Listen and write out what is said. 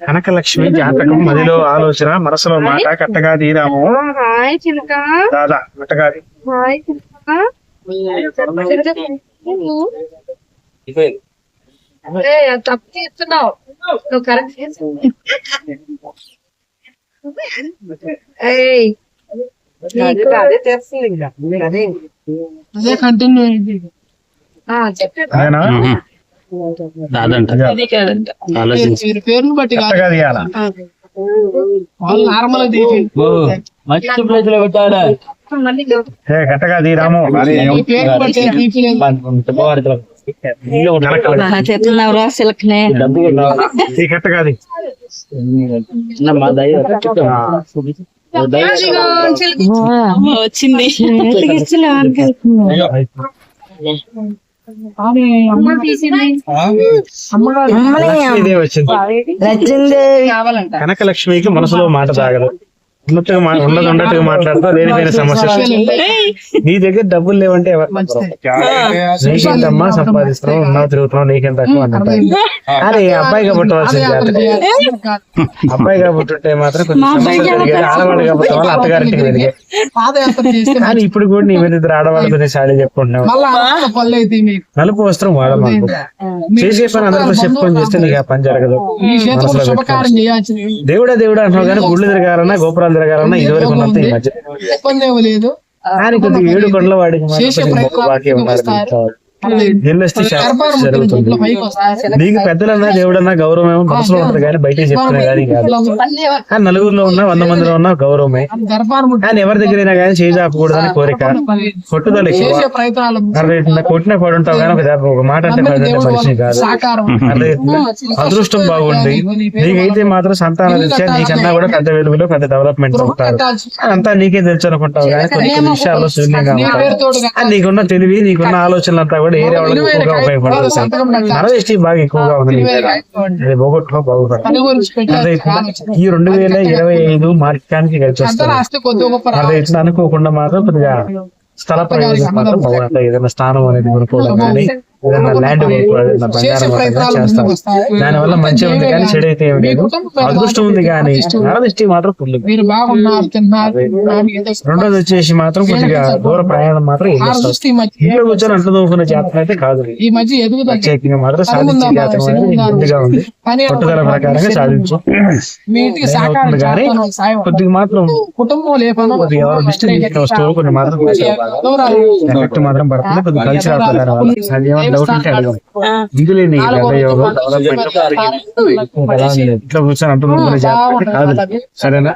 కనకలక్ష్మి జాతకం మదిలో ఆలోచన మనసులో మాట కట్టగా తీరాము దాదా కట్టగాది. తప్పు చేస్తున్నావు. నువ్వు కరెక్ట్ చేస్తున్నావు. ఏయ్. నీకు అదే తెలుస్తుంది ఇంకా. అదే కంటిన్యూ అయింది ఆలోచించి. పేరుని బట్టి వాళ్ళు నార్మల్ మంచి ప్లేస్లో పెట్టాడా కట్టగా తీరాము చెప్తున్నావురా సిలకనే. కట్టగాది వచ్చింది. కనకలక్ష్మికి మనసులో మాట తాగదు ఉన్నట్టుగా మాట్లాడుతూ లేనిపోయిన సమస్య. నీ దగ్గర డబ్బులు లేవంటే ఎవరు? నీకెంతమ్మా సంపాదిస్తున్నావు? ఉన్నావు తిరుగుతున్నావు నీకెంత తక్కువ అరే అబ్బాయిగా పుట్టవలసింది జాతకం. అబ్బాయిగా పుట్టుంటే మాత్రం కొంచెం ఆడవాళ్ళు కాబట్టి వాళ్ళు అత్తగారింటికి చేస్తే కానీ ఇప్పుడు కూడా నీ మీద ఇద్దరు ఆడవాళ్ళతో సాడీ చెప్పుకుంటున్నావు. నలుపు వస్త్రం వాడమాకు చేసే పని అందరితో చెప్పుకొని చేస్తే నీకు ఆ పని జరగదు. దేవుడా దేవుడా అంటున్నావు కానీ గుళ్ళు తిరగాలన్నా గోపురాలు తిరగాలన్నా ఇదివరకు ఉన్నంత ఈ మధ్య ఇబ్బంది కొద్దిగా ఏడు కొండల వాడికి బాకీ ఉన్నారు నీకు పెద్దలన్నా దేవుడన్నా గౌరవం ఏమో మనసులో ఉంటుంది కానీ బయట చెప్తున్నా కానీ కాదు. నలుగురిలో ఉన్నా వంద మందిలో ఉన్నా గౌరవమే. కానీ ఎవరి దగ్గరైనా కానీ చేయి చాపకూడదని కోరిక. కొట్టుదల. కొట్టిన పడి ఉంటావు కానీ ఒక మాట అంటే మనిషిని కాదు. అదృష్టం బాగుంది. నీకైతే మాత్రం సంతానం తెచ్చా నీకన్నా కూడా పెద్ద వెలుగులో పెద్ద డెవలప్మెంట్ ఉంటారు అంతా నీకే తెలుసు అనుకుంటావు కానీ కొన్ని విషయాల్లో శూన్యంగా ఆ నీకున్న తెలివి నీకున్న ఆలోచనలు అంతా కూడా ఏరియా. నరదృష్టి బాగా ఎక్కువగా ఉంది పోగొట్టుకో బాగుపడదు ఈ రెండు వేల ఇరవై ఐదు మార్చానికి కలిసి వస్తుంది. అనుకోకుండా మాత్రం కొద్దిగా స్థల ప్రయోజనం మాత్రం బాగుంటుంది. ఏదైనా స్థానం అనేది కొనుక్కోవడం కానీ ఏదైనా ల్యాండ్ బంగారం చేస్తాం. దాని వల్ల మంచి ఉంది కానీ చెడు అయితే ఏమి లేదు. అదృష్టం ఉంది కానీ నరదృష్టి మాత్రం ఫుల్ రెండోది వచ్చేసి మాత్రం కొద్దిగా దూర ప్రయాణం మాత్రం ఇంట్లో కూర్చొని అంట్లు జాతకం అయితే కాదు. ఈ మధ్య మాత్రం సాధించే జాతకం అనేది ముందుగా ఉంది. పట్టుదల ప్రకారంగా సాధించు. కానీ కొద్దిగా మాత్రం కుటుంబం ఎవరు దిష్టి తీసిన వస్తువులు కొన్ని మాత్రం ఎఫెక్ట్ మాత్రం పడుతుంది కొద్దిగా ఏమైనా డౌట్ ఉంటే ఇందులో ఇట్లా కూర్చొని అంటున్న జాతకం అయితే కాదు సరేనా?